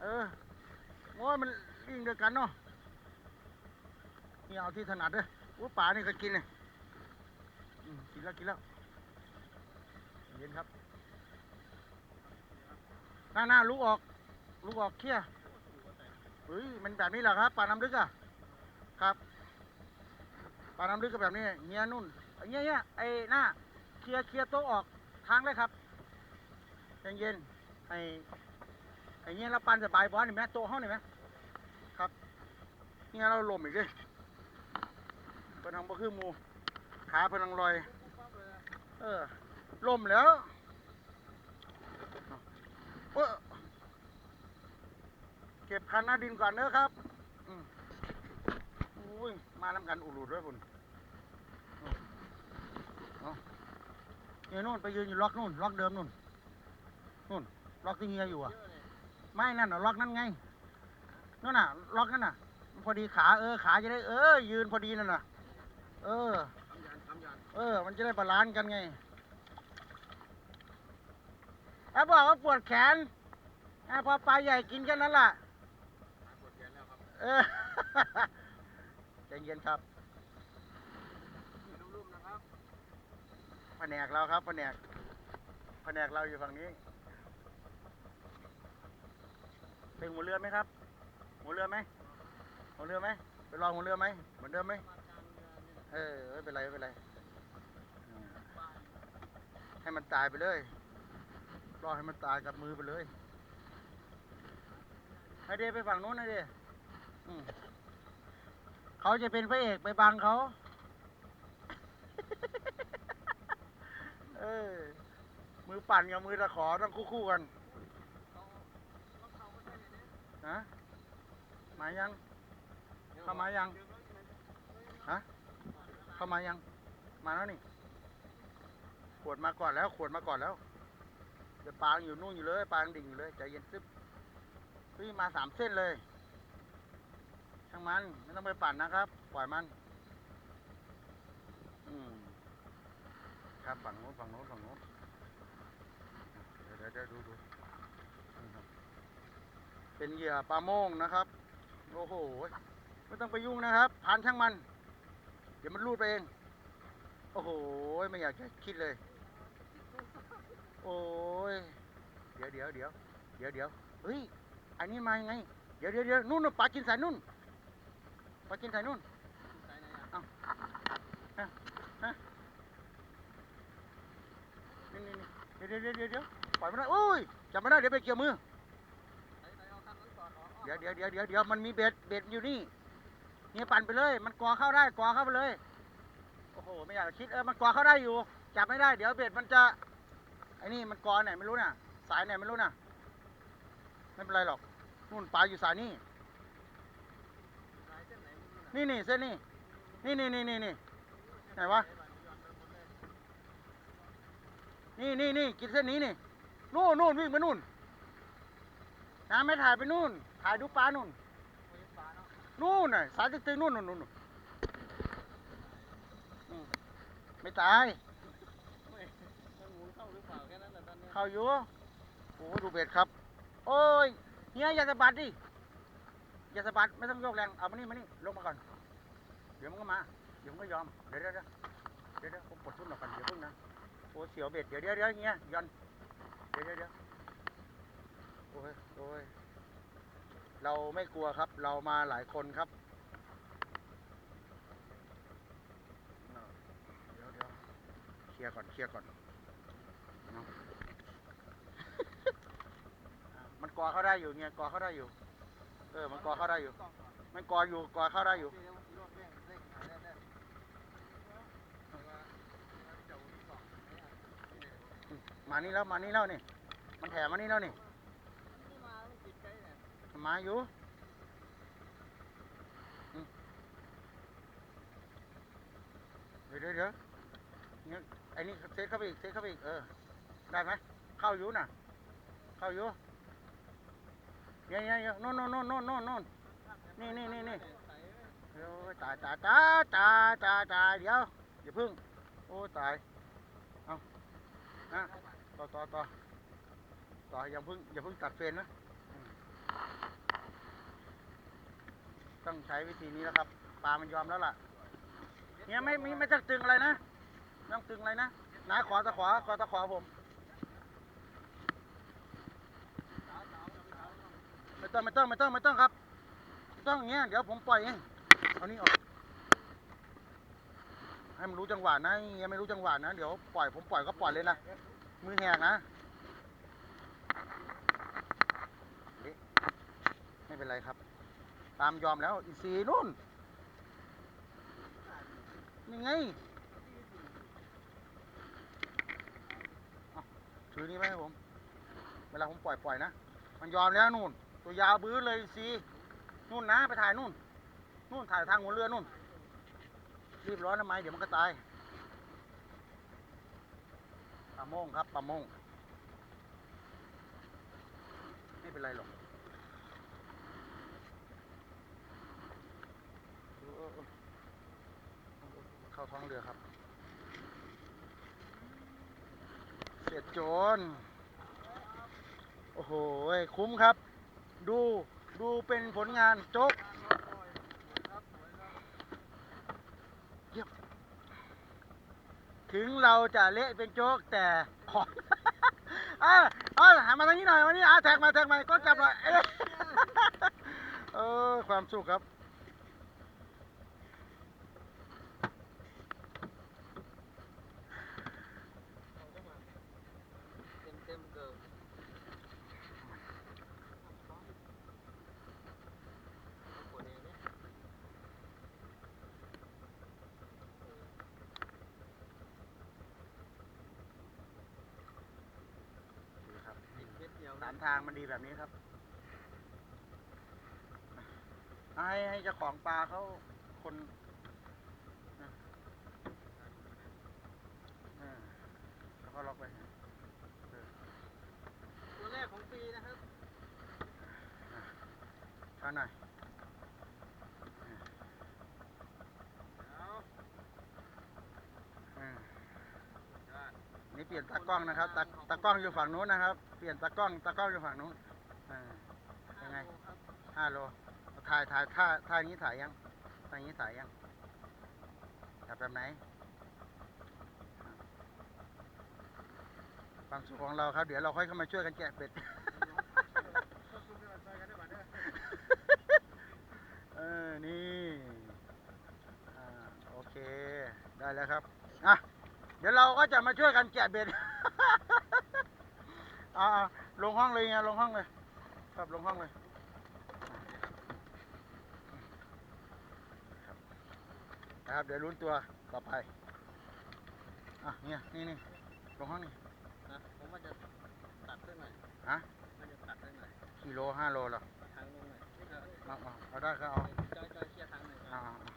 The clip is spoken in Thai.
เออโอ้ยมันลิงเดียวกันเนาะนี่เอาที่ถนัดเด้อโอ้ป่านี่ก็กินเลยกินแล้วกินแล้วเย็นครับ หน้าหน้าลุกออกลุกออกเคลียเฮ้ยมันแบบนี้เหรอครับป่าน้ำลึกอะครับป่าน้ำลึกก็แบบนี้เงี้ยนุ่นเงี้ยเงี้ยไอ้หน้าเคลียร์เคลียร์โต๊ะออกทางเลยครับเย็นๆไอ้ ไอ้เงี้ยเราปั่นสบายบอลนี่ไหมโตห้องนี่ไหมครับเนี่ยเราลมอีกเลยเพิ่นทางบ่คือมูขาเพิ่นทางลอย เออลมแล้วเออเก็บคันหน้าดินก่อนเด้อครับอืมอุ้ยมาน้ำกันอุลุดด้วยคุณเอาเนี่ยนู่นไปยืนอยู่ล็อกนู่นล็อกเดิมนู่นนู่นล็อกที่เฮียอยู่อะ ไม่นั่นน่ะล็อกนั่นไงนั่นน่ะ ล็อกนั่นน่ะ พอดีขาเออขาจะได้เออ ยืนพอดีนั่นน่ะ เออ เออ มันจะได้บาลานซ์กันไงแล้วบอกว่าปวดแขนอะพอปลาใหญ่กินแค่นั้นล่ะเออใจเย็นครับแผนกเราครับแผนกแผนกเราอยู่ฝั่งนี้ เป็นหัวเรือไหมครับ หัวเรือไหมหัวเรือไหมไปลองหัวเรือไหมเหมือนเดิมไหมเออไม่เป็นไรไม่เป็นไรให้มันตายไปเลยรอให้มันตายกับมือไปเลยให้เดไปฝั่งนู้นนะเดอืมเขาจะเป็นพระเอกไปบังเขา เออ มือปั่นกับมือตะขอต้องคู่ๆกัน ฮะมายัง เข้ามายัง ฮะ เข้ามายัง มาแล้วนี่ ขวดมาก่อนแล้ว ขวดมาก่อนแล้วเดี๋ยวปางอยู่นู่นอยู่เลย ปางดิ่งอยู่เลยใจเย็นซึบเฮ้ยมาสามเส้นเลย ช่างมันไม่ต้องไปปั่นนะครับ ปล่อยมัน อืม ครับฝั่งโน้นฝั่งโน้นฝั่งโน้นเดี๋ยวเดี๋ยวดูดู เป็นเหยื่อปลาโมงนะครับ โอ้โห ไม่ต้องไปยุ่งนะครับ ผ่านช่างมัน เดี๋ยวมันรูดไปเอง โอ้โห ไม่อยากจะคิดเลย โอ้ย เดี๋ยวเดี๋ยวเดี๋ยวเดี๋ยวเดี๋ยวเฮ้ย อันนี้มายังไง เดี๋ยวเดี๋ยวเดี๋ยวนู่นนู่นปลากินสายนู่นปลากินสายนู่นเอ้าฮะฮะนี่นี่นี่เดี๋ยวเดี๋ยวเดี๋ยวเดี๋ยวปล่อยไม่ได้โอ้ย จับไม่ได้ เดี๋ยวไปเกี่ยวมือเดี๋ยวเดี๋ยวเดี๋ยวเดี๋ยวเดี๋ยวมันมีเบ็ดเบ็ดอยู่นี่เนี่ยปั่นไปเลย มันกอเข้าได้กอเข้าไปเลยโอ้โหไม่อยากจะคิดเออมันกอเข้าได้อยู่จับไม่ได้เดี๋ยวเบ็ดมันจะไอ้นี่มันกอไหนไม่รู้น่ะ สายไหนไม่รู้น่ะไม่เป็นไรหรอกนู่นปลาอยู่สายนี่นี่นี่เส้นนี่นี่นี่นี่นี่นี่ไหนวะนี่นี่นี่กินเส้นนี้นี่นู่นนู่นวิ่งไปนู่นน้ำไม่ถ่ายไปนู่น ถ่ายดูปลานู่นนู่นน่ะสายตึงๆนู่นนู่นนู่นไม่ตายเข้าอยู่โอ้ดูเบ็ดครับ โอ้ยเฮียอย่าสะบัดดิอย่าสะบัดไม่ต้องโยกแรงเอามานี่มานี่ลงมาก่อนเดี๋ยวมันก็มาเดี๋ยวมันก็ยอมเดี๋ยวเดี๋ยวเดี๋ยวเดี๋ยวผมปลดทุ่นออกก่อนเดี๋ยวเพิ่งนะโอ้เสียวเบ็ดเดี๋ยวเดี๋ยวเดี๋ยวเฮียย้อนเดี๋ยวเดี๋ยวเดี๋ยวโอ้ยโอ้ย เราไม่กลัวครับ เรามาหลายคนครับ เดี๋ยวเดี๋ยวเคลียร์ก่อนเคลียร์ก่อน มันกอเข้าได้อยู่เงี้ยกอเข้าได้อยู่ เออ มันกอเข้าได้อยู่ มันกออยู่กอเข้าได้อยู่มานี่แล้วมานี่แล้วนี่ มันแถมมานี่แล้วนี่ มาอยู่เดี๋ยวเดี๋ยวเนี่ยไอ้นี่เซตเข้าไปอีกเซตเข้าไปอีกเออ ได้ไหมเข้าอยู่น่ะ เข้าอยู่เนี่ยเนี่ยเนี่ยโน่นโน่นโน่นโน่นโน่นโน่นนี่นี่นี่นี่เดี๋ยวตายตายตายตายตายตายเดี๋ยวอย่าพึ่ง โอ้ตาย เอานะต่อต่อต่อต่ออย่าพึ่งอย่าพึ่งตัดเฟรนนะ ต้องใช้วิธีนี้แล้วครับ ปลามันยอมแล้วล่ะเนี่ยไม่ไม่ไม่ต้องตึงอะไรนะไม่ต้องตึงอะไรนะนาขอตะขวาขอตะขวาผม ไม่ต้องไม่ต้องไม่ต้องไม่ต้องครับต้องอย่างเงี้ยเดี๋ยวผมปล่อยเองเอานี่ออกให้มันรู้จังหวะนะเงี้ยไม่รู้จังหวะนะเดี๋ยวปล่อยผมปล่อยก็ปล่อยเลยนะมือแหกนะไม่เป็นไรครับ ตามยอมแล้ว อีซีนู่นยังไงถือนี่ไห้ผม เวลาผมปล่อยปล่อยนะ มันยอมแล้วนู่น ตัวยาวบื้อเลยสินู่นนะ ไปถ่ายนู่น นู่นถ่ายทางหัวเรือนู่น รีบร้อนทำไม เดี๋ยวมันก็ตายปลาโมงครับปลาโมงไม่เป็นไรหรอกเออเออเออ เข้าท้องเรือครับ เสียโจร โอ้โห คุ้มครับ ดู ดูเป็นผลงานโจ๊กเยี่ยมถึงเราจะเละเป็นโจ๊กแต่ของอะอะหันมาทางนี้หน่อยวันนี้อะแท็กมาแท็กมาก็จับหน่อยเอ้ยเออความสุขครับ เต็มเต็มเกินปวดเองเนี่ย ดีครับ ติดเม็ดเดียว สา นะ ม ทางมันดีแบบนี้ครับให้ให้เจ้าของปลาเขาคนนะอ่าแล้วก็ล็อกไปตัวแรกของปีนะครับช้าหน่อย เอา อ่า ได้ นี่ เปลี่ยนตากล้องนะครับตาตากล้องอยู่ฝั่งนู้นนะครับ เปลี่ยนตากล้องตากล้องอยู่ฝั่งนู้นอ่ายังไงครับห้าโลถ่ายถ่ายท่าท่านี้ถ่ายยังท่านี้ถ่ายยังถ่ายแบบไหนความสุขของเราครับ เดี๋ยวเราค่อยเข้ามาช่วยกันแกะเป็ดเออนี่โอเค ได้แล้วครับ อะ เดี๋ยวเราก็จะมาช่วยกันแกะเบ็ดอ่าลงห้องเลยไงลงห้องเลย ครับลงห้องเลยครับเดี๋ยวลุ้นตัวต่อไปอะเนี่ยนี่นี่ลงห้องนี่นะผมว่าจะตัดได้หน่อยฮะว่าจะตัดได้หน่อยกิโลห้าโลเหรอทางลงหน่อยเอาเอาเอาได้ก็เอา